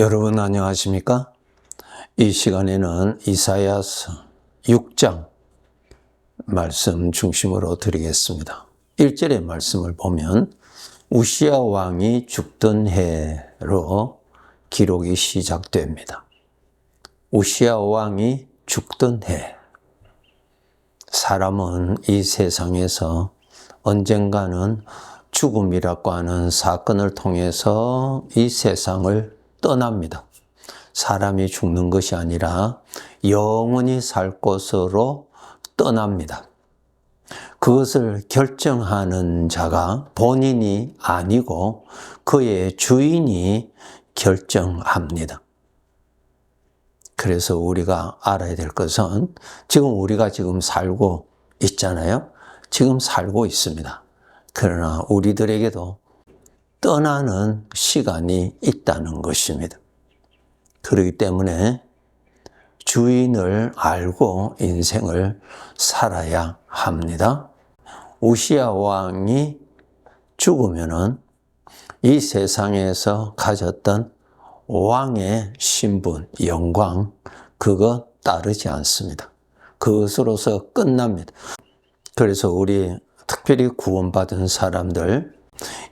여러분 안녕하십니까? 이 시간에는 이사야서 6장 말씀 중심으로 드리겠습니다. 1절의 말씀을 보면 우시아 왕이 죽던 해로 기록이 시작됩니다. 우시아 왕이 죽던 해. 사람은 이 세상에서 언젠가는 죽음이라고 하는 사건을 통해서 이 세상을 떠납니다. 사람이 죽는 것이 아니라 영원히 살 곳으로 떠납니다. 그것을 결정하는 자가 본인이 아니고 그의 주인이 결정합니다. 그래서 우리가 알아야 될 것은 지금 우리가 지금 살고 있잖아요. 지금 살고 있습니다. 그러나 우리들에게도 떠나는 시간이 있다는 것입니다. 그렇기 때문에 주인을 알고 인생을 살아야 합니다. 우시아 왕이 죽으면은 이 세상에서 가졌던 왕의 신분, 영광, 그거 따르지 않습니다. 그것으로서 끝납니다. 그래서 우리 특별히 구원받은 사람들,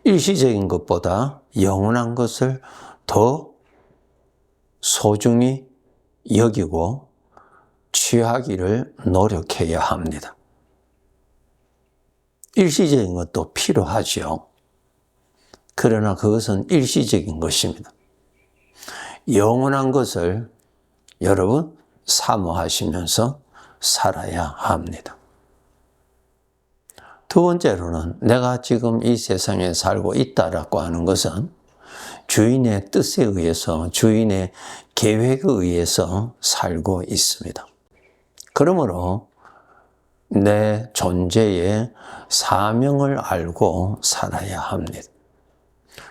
일시적인 것보다 영원한 것을 더 소중히 여기고 취하기를 노력해야 합니다. 일시적인 것도 필요하죠. 그러나 그것은 일시적인 것입니다. 영원한 것을 여러분 사모하시면서 살아야 합니다. 두 번째로는 내가 지금 이 세상에 살고 있다라고 하는 것은 주인의 뜻에 의해서, 주인의 계획에 의해서 살고 있습니다. 그러므로 내 존재의 사명을 알고 살아야 합니다.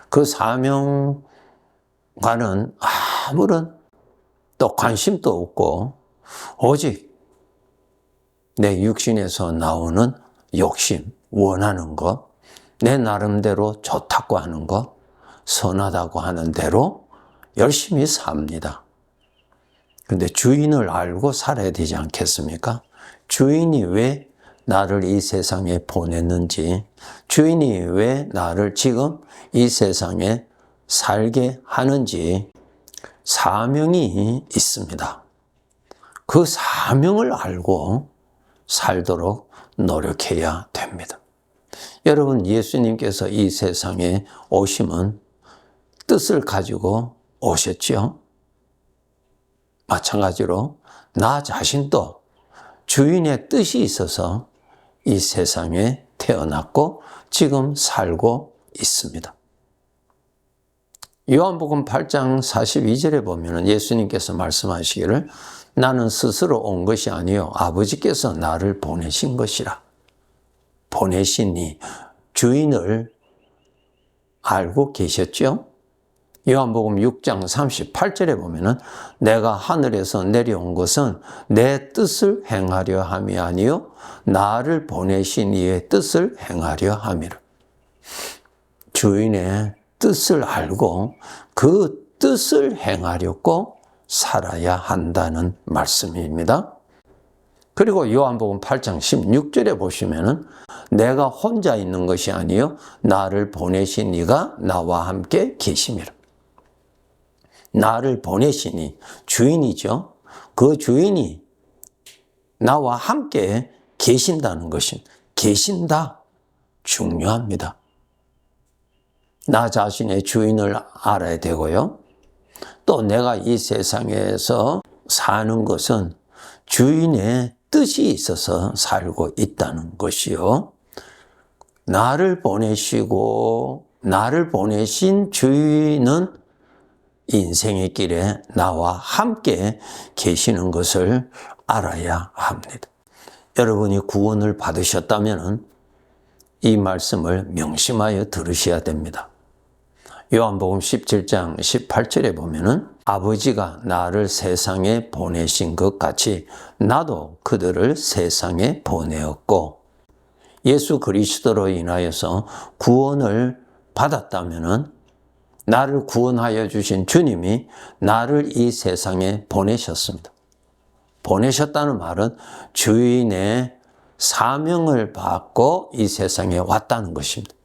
그 사명과는 아무런 또 관심도 없고, 오직 내 육신에서 나오는 욕심, 원하는 것, 내 나름대로 좋다고 하는 것, 선하다고 하는 대로 열심히 삽니다. 근데 주인을 알고 살아야 되지 않겠습니까? 주인이 왜 나를 이 세상에 보냈는지, 주인이 왜 나를 지금 이 세상에 살게 하는지 사명이 있습니다. 그 사명을 알고 살도록 노력해야 됩니다. 여러분, 예수님께서 이 세상에 오심은 뜻을 가지고 오셨지요. 마찬가지로 나 자신도 주인의 뜻이 있어서 이 세상에 태어났고 지금 살고 있습니다. 요한복음 8장 42절에 보면 예수님께서 말씀하시기를 나는 스스로 온 것이 아니요 아버지께서 나를 보내신 것이라. 보내시니 주인을 알고 계셨죠? 요한복음 6장 38절에 보면은 내가 하늘에서 내려온 것은 내 뜻을 행하려 함이 아니요 나를 보내신 이의 뜻을 행하려 함이라. 주인의 뜻을 알고 그 뜻을 행하려고 살아야 한다는 말씀입니다. 그리고 요한복음 8장 16절에 보시면은 내가 혼자 있는 것이 아니요 나를 보내신 이가 나와 함께 계심이라. 나를 보내시니 주인이죠. 그 주인이 나와 함께 계신다는 것은 계신다. 중요합니다. 나 자신의 주인을 알아야 되고요. 또 내가 이 세상에서 사는 것은 주인의 뜻이 있어서 살고 있다는 것이요. 나를 보내시고 나를 보내신 주인은 인생의 길에 나와 함께 계시는 것을 알아야 합니다. 여러분이 구원을 받으셨다면 이 말씀을 명심하여 들으셔야 됩니다. 요한복음 17장 18절에 보면은 아버지가 나를 세상에 보내신 것 같이 나도 그들을 세상에 보내었고 예수 그리스도로 인하여서 구원을 받았다면은 나를 구원하여 주신 주님이 나를 이 세상에 보내셨습니다. 보내셨다는 말은 주인의 사명을 받고 이 세상에 왔다는 것입니다.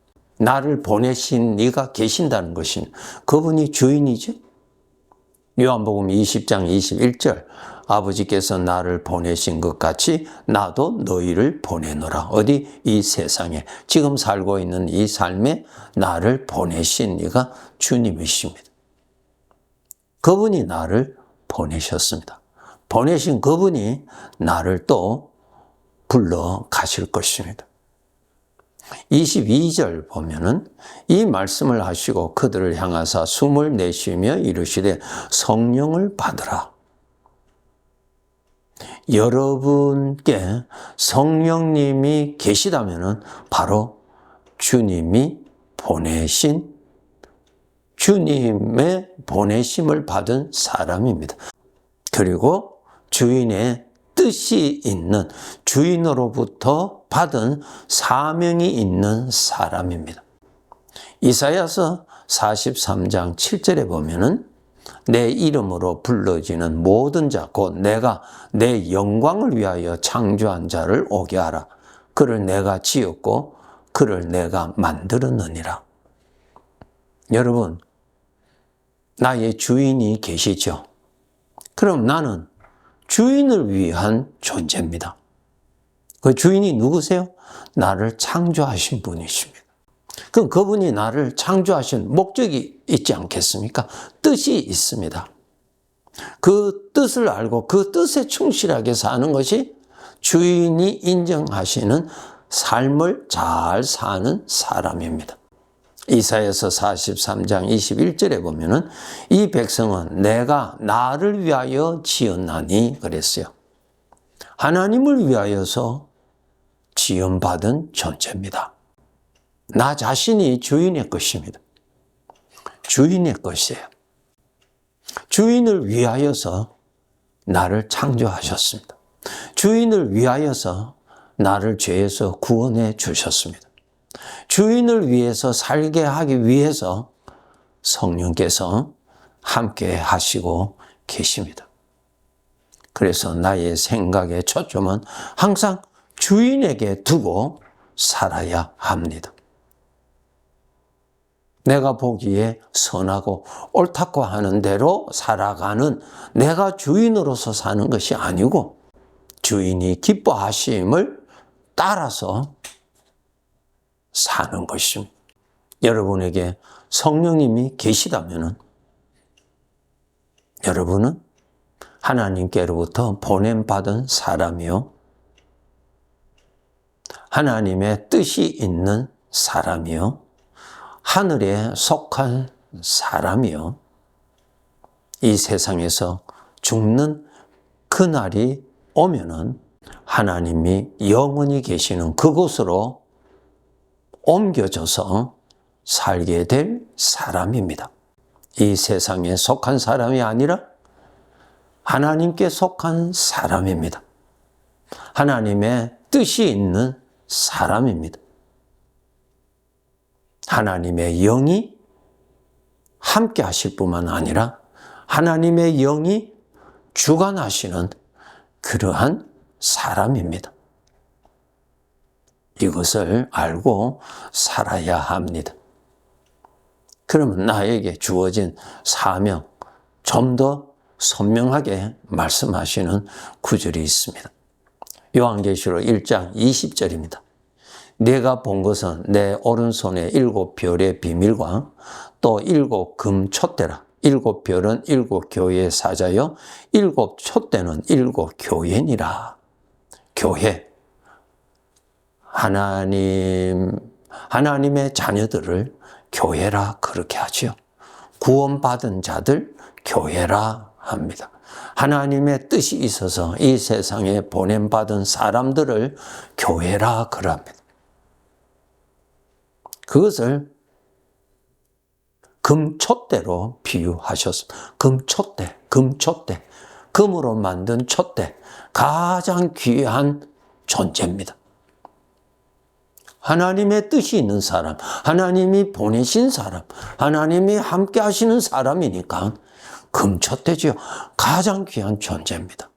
나를 보내신 이가 계신다는 것입니다. 그분이 주인이죠. 요한복음 20장 21절 아버지께서 나를 보내신 것 같이 나도 너희를 보내노라. 어디 이 세상에 지금 살고 있는 이 삶에 나를 보내신 이가 주님이십니다. 그분이 나를 보내셨습니다. 보내신 그분이 나를 또 불러 가실 것입니다. 22절 보면은 이 말씀을 하시고 그들을 향하사 숨을 내쉬며 이르시되 성령을 받으라. 여러분께 성령님이 계시다면은 바로 주님이 보내신 주님의 보내심을 받은 사람입니다. 그리고 주인의 뜻이 있는 주인으로부터 받은 사명이 있는 사람입니다. 이사야서 43장 7절에 보면은 내 이름으로 불러지는 모든 자, 곧 내가 내 영광을 위하여 창조한 자를 오게 하라. 그를 내가 지었고, 그를 내가 만들었느니라. 여러분, 나의 주인이 계시죠? 그럼 나는 주인을 위한 존재입니다. 그 주인이 누구세요? 나를 창조하신 분이십니다. 그럼 그분이 나를 창조하신 목적이 있지 않겠습니까? 뜻이 있습니다. 그 뜻을 알고 그 뜻에 충실하게 사는 것이 주인이 인정하시는 삶을 잘 사는 사람입니다. 이사에서 43장 21절에 보면은 이 백성은 내가 나를 위하여 지었나니 그랬어요. 하나님을 위하여서 지원받은 존재입니다. 나 자신이 주인의 것입니다. 주인의 것이에요. 주인을 위하여서 나를 창조하셨습니다. 주인을 위하여서 나를 죄에서 구원해 주셨습니다. 주인을 위해서 살게 하기 위해서 성령께서 함께 하시고 계십니다. 그래서 나의 생각의 초점은 항상 주인에게 두고 살아야 합니다. 내가 보기에 선하고 옳다고 하는 대로 살아가는 내가 주인으로서 사는 것이 아니고 주인이 기뻐하심을 따라서 사는 것입니다. 여러분에게 성령님이 계시다면 여러분은 하나님께로부터 보냄받은 사람이요. 하나님의 뜻이 있는 사람이요. 하늘에 속한 사람이요. 이 세상에서 죽는 그날이 오면은 하나님이 영원히 계시는 그곳으로 옮겨져서 살게 될 사람입니다. 이 세상에 속한 사람이 아니라 하나님께 속한 사람입니다. 하나님의 뜻이 있는 사람입니다. 하나님의 영이 함께 하실 뿐만 아니라 하나님의 영이 주관하시는 그러한 사람입니다. 이것을 알고 살아야 합니다. 그러면 나에게 주어진 사명 좀 더 선명하게 말씀하시는 구절이 있습니다. 요한계시록 1장 20절입니다. 내가 본 것은 내 오른손에 일곱 별의 비밀과 또 일곱 금 촛대라. 일곱 별은 일곱 교회의 사자요. 일곱 촛대는 일곱 교회니라. 교회. 하나님, 하나님의 자녀들을 교회라 그렇게 하지요. 구원받은 자들 교회라 합니다. 하나님의 뜻이 있어서 이 세상에 보냄받은 사람들을 교회라 그럽니다. 그것을 금촛대로 비유하셨습니다. 금촛대, 금촛대, 금으로 만든 촛대, 가장 귀한 존재입니다. 하나님의 뜻이 있는 사람, 하나님이 보내신 사람, 하나님이 함께 하시는 사람이니까 금초대지요. 가장 귀한 존재입니다.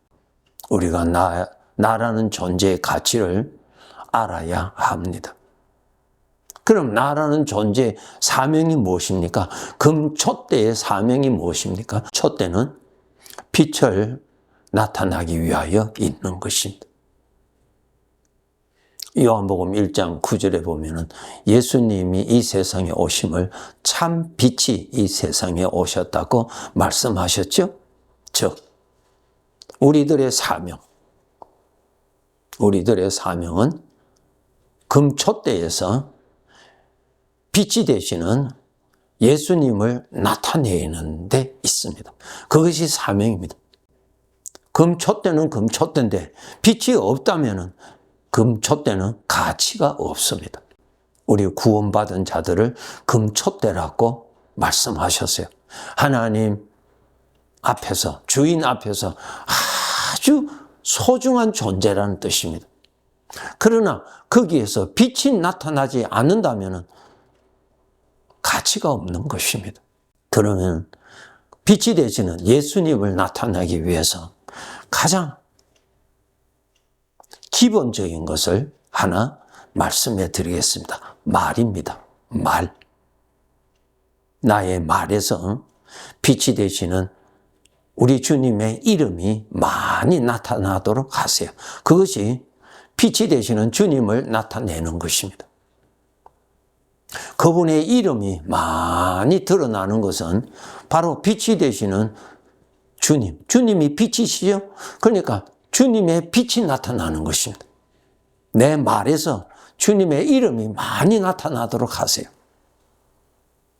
우리가 나, 나라는 존재의 가치를 알아야 합니다. 그럼 나라는 존재의 사명이 무엇입니까? 금초대의 사명이 무엇입니까? 초대는 빛을 나타나기 위하여 있는 것입니다. 요한복음 1장 9절에 보면은 예수님이 이 세상에 오심을 참 빛이 이 세상에 오셨다고 말씀하셨죠? 즉, 우리들의 사명, 우리들의 사명은 금초대에서 빛이 되시는 예수님을 나타내는 데 있습니다. 그것이 사명입니다. 금초대는 금초대인데 빛이 없다면 금초대는 가치가 없습니다. 우리 구원받은 자들을 금초대라고 말씀하셨어요. 하나님 앞에서, 주인 앞에서 아주 소중한 존재라는 뜻입니다. 그러나 거기에서 빛이 나타나지 않는다면 가치가 없는 것입니다. 그러면 빛이 되시는 예수님을 나타나기 위해서 가장 기본적인 것을 하나 말씀해 드리겠습니다. 말입니다. 말. 나의 말에서 빛이 되시는 우리 주님의 이름이 많이 나타나도록 하세요. 그것이 빛이 되시는 주님을 나타내는 것입니다. 그분의 이름이 많이 드러나는 것은 바로 빛이 되시는 주님. 주님이 빛이시죠? 그러니까 주님의 빛이 나타나는 것입니다. 내 말에서 주님의 이름이 많이 나타나도록 하세요.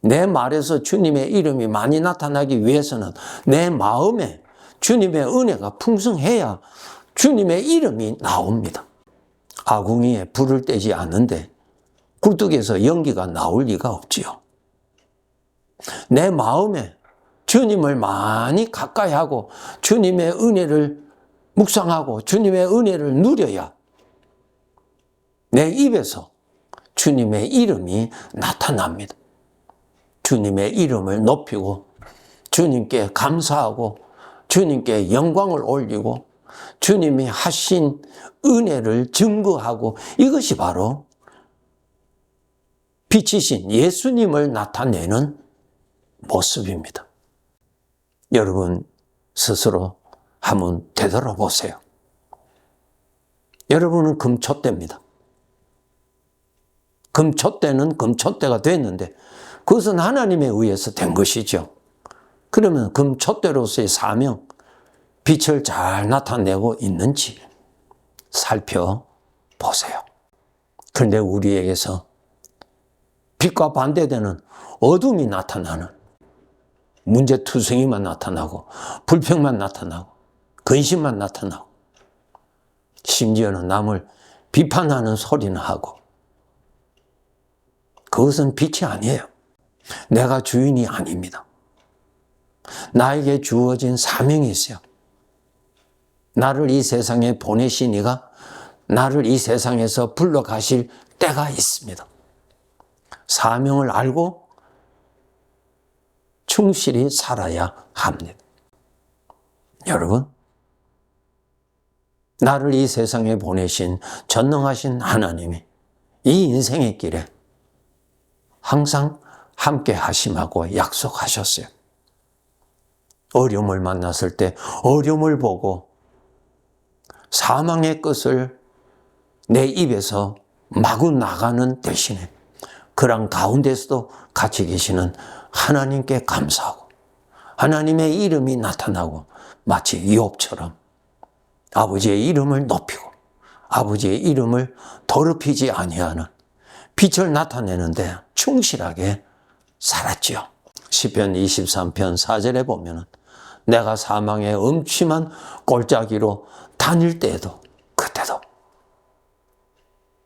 내 말에서 주님의 이름이 많이 나타나기 위해서는 내 마음에 주님의 은혜가 풍성해야 주님의 이름이 나옵니다. 아궁이에 불을 떼지 않는데 굴뚝에서 연기가 나올 리가 없지요. 내 마음에 주님을 많이 가까이 하고 주님의 은혜를 묵상하고 주님의 은혜를 누려야 내 입에서 주님의 이름이 나타납니다. 주님의 이름을 높이고 주님께 감사하고 주님께 영광을 올리고 주님이 하신 은혜를 증거하고 이것이 바로 빛이신 예수님을 나타내는 모습입니다. 여러분 스스로 한번 되돌아보세요. 여러분은 금초대입니다. 금초대는 금초대가 됐는데 그것은 하나님에 의해서 된 것이죠. 그러면 금초대로서의 사명, 빛을 잘 나타내고 있는지 살펴보세요. 그런데 우리에게서 빛과 반대되는 어둠이 나타나는 문제투성이만 나타나고 불평만 나타나고 근심만 나타나고 심지어는 남을 비판하는 소리는 하고 그것은 빛이 아니에요. 내가 주인이 아닙니다. 나에게 주어진 사명이 있어요. 나를 이 세상에 보내신 이가 나를 이 세상에서 불러가실 때가 있습니다. 사명을 알고 충실히 살아야 합니다. 여러분, 나를 이 세상에 보내신 전능하신 하나님이 이 인생의 길에 항상 함께 하심하고 약속하셨어요. 어려움을 만났을 때 어려움을 보고 사망의 끝을 내 입에서 마구 나가는 대신에 그런 가운데서도 같이 계시는 하나님께 감사하고 하나님의 이름이 나타나고 마치 이업처럼 아버지의 이름을 높이고 아버지의 이름을 더럽히지 아니하는 빛을 나타내는데 충실하게 살았지요. 시편 23편 4절에 보면은 내가 사망의 음침한 골짜기로 다닐 때에도 그때도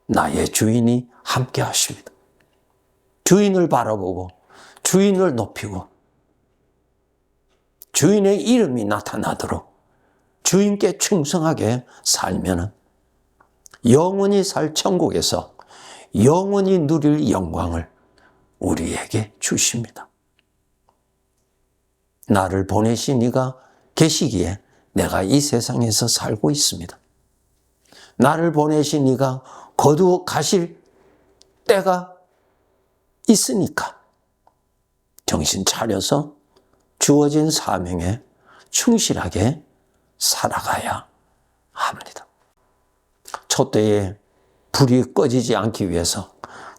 나의 주인이 함께 하십니다. 주인을 바라보고 주인을 높이고 주인의 이름이 나타나도록 주인께 충성하게 살면 영원히 살 천국에서 영원히 누릴 영광을 우리에게 주십니다. 나를 보내신 이가 계시기에 내가 이 세상에서 살고 있습니다. 나를 보내신 이가 거두어 가실 때가 있으니까 정신 차려서 주어진 사명에 충실하게 살아가야 합니다. 촛대에 불이 꺼지지 않기 위해서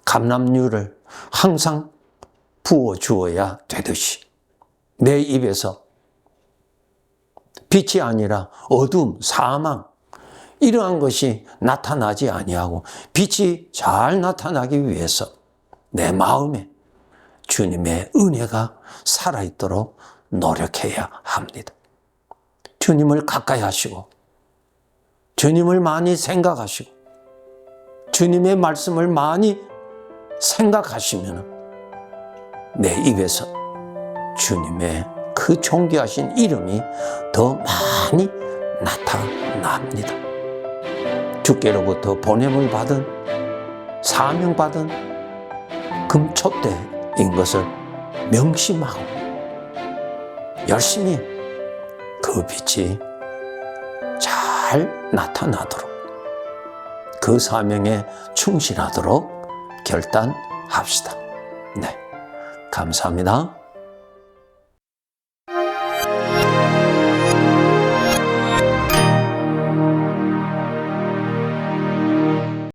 감람류를 항상 부어 주어야 되듯이 내 입에서 빛이 아니라 어둠, 사망 이러한 것이 나타나지 아니하고 빛이 잘 나타나기 위해서 내 마음에 주님의 은혜가 살아있도록 노력해야 합니다. 주님을 가까이 하시고 주님을 많이 생각하시고 주님의 말씀을 많이 생각하시면 내 입에서 주님의 그 존귀하신 이름이 더 많이 나타납니다. 주께로부터 보냄을 받은 사명 받은 금촛대인 것을 명심하고 열심히 그 빛이 잘 나타나도록 그 사명에 충실하도록 결단합시다. 네. 감사합니다.